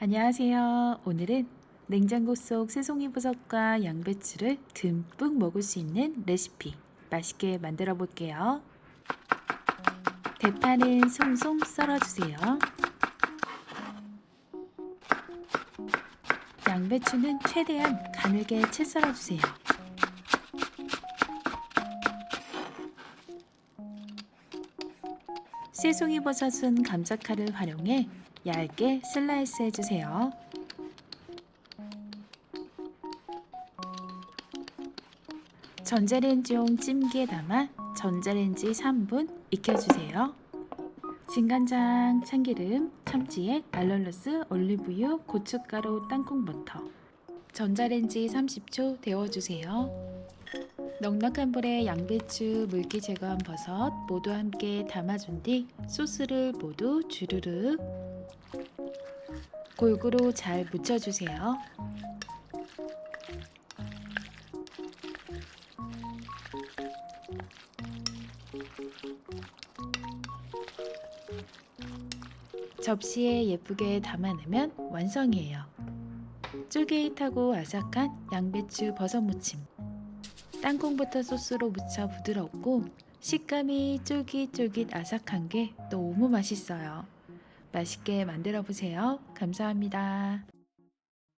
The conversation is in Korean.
안녕하세요. 오늘은 냉장고 속 새송이 버섯과 양배추를 듬뿍 먹을 수 있는 레시피 맛있게 만들어 볼게요. 대파는 송송 썰어주세요. 양배추는 최대한 가늘게 채 썰어주세요. 새송이 버섯은 감자칼을 활용해 얇게 슬라이스 해주세요. 전자레인지용 찜기에 담아 전자레인지 3분 익혀주세요. 진간장, 참기름, 참치액, 알룰로스, 올리브유, 고춧가루, 땅콩버터 전자레인지 30초 데워주세요. 넉넉한 볼에 양배추, 물기 제거한 버섯 모두 함께 담아준 뒤 소스를 모두 주르륵 골고루 잘 묻혀주세요. 접시에 예쁘게 담아내면 완성이에요. 쫄깃하고 아삭한 양배추 버섯 무침. 땅콩버터 소스로 무쳐 부드럽고 식감이 쫄깃쫄깃 아삭한 게 너무 맛있어요. 맛있게 만들어 보세요. 감사합니다.